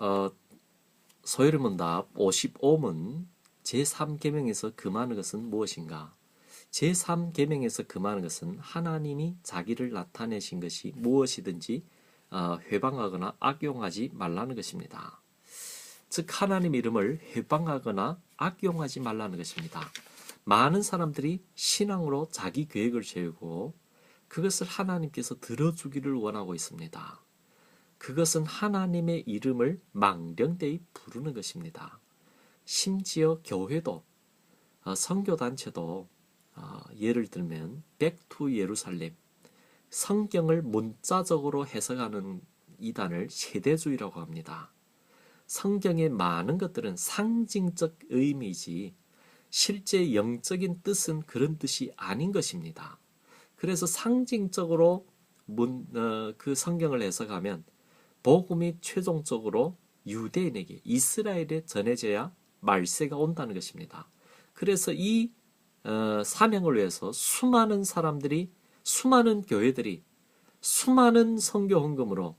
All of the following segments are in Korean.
어, 소요리문 답 55문 제3계명에서 금하는 것은 무엇인가? 제3계명에서 금하는 것은 하나님이 자기를 나타내신 것이 무엇이든지 어, 회방하거나 악용하지 말라는 것입니다. 즉 하나님 이름을 회방하거나 악용하지 말라는 것입니다. 많은 사람들이 신앙으로 자기 계획을 세우고 그것을 하나님께서 들어주기를 원하고 있습니다. 그것은 하나님의 이름을 망령되이 부르는 것입니다. 심지어 교회도 어, 선교단체도 어, 예를 들면 백투 예루살렘 성경을 문자적으로 해석하는 이단을 세대주의라고 합니다. 성경의 많은 것들은 상징적 의미이지 실제 영적인 뜻은 그런 뜻이 아닌 것입니다. 그래서 상징적으로 문, 어, 그 성경을 해석하면 복음이 최종적으로 유대인에게 이스라엘에 전해져야 말세가 온다는 것입니다. 그래서 이 어, 사명을 위해서 수많은 사람들이 수많은 교회들이 수많은 선교 헌금으로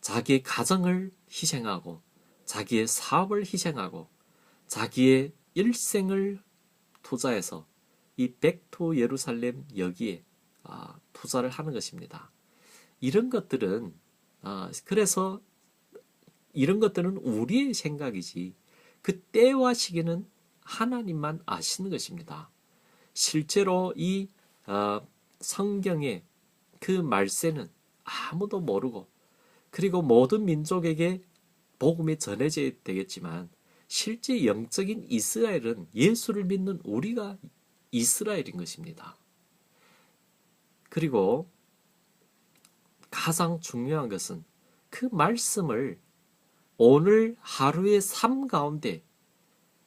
자기의 가정을 희생하고 자기의 사업을 희생하고 자기의 일생을 투자해서 이 백토 예루살렘 여기에 아, 투자를 하는 것입니다. 이런 것들은 아, 그래서 이런 것들은 우리의 생각이지 그 때와 시기는 하나님만 아시는 것입니다. 실제로 이 어, 성경의 그 말세는 아무도 모르고 그리고 모든 민족에게 복음이 전해져야 되겠지만 실제 영적인 이스라엘은 예수를 믿는 우리가 이스라엘인 것입니다. 그리고 가장 중요한 것은 그 말씀을 오늘 하루의 삶 가운데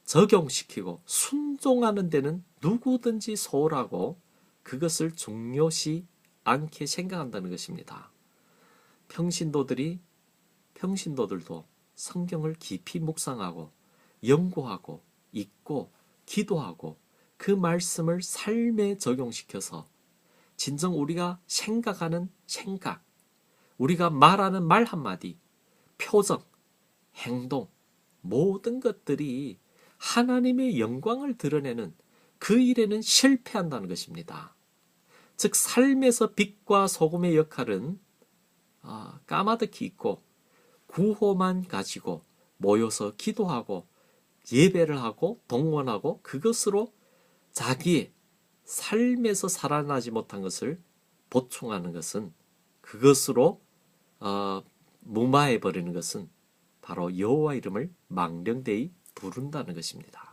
적용시키고 순종하는 데는 누구든지 소홀하고 그것을 중요시 않게 생각한다는 것입니다. 평신도들이 평신도들도 성경을 깊이 묵상하고 연구하고 읽고 기도하고 그 말씀을 삶에 적용시켜서 진정 우리가 생각하는 생각, 우리가 말하는 말 한마디, 표정, 행동, 모든 것들이 하나님의 영광을 드러내는 그 일에는 실패한다는 것입니다. 즉, 삶에서 빛과 소금의 역할은 아, 까마득히 있고 구호만 가지고 모여서 기도하고 예배를 하고 동원하고 그것으로 자기의 삶에서 살아나지 못한 것을 보충하는 것은 그것으로 어, 무마해 버리는 것은 바로 여호와 이름을 망령되이 부른다는 것입니다.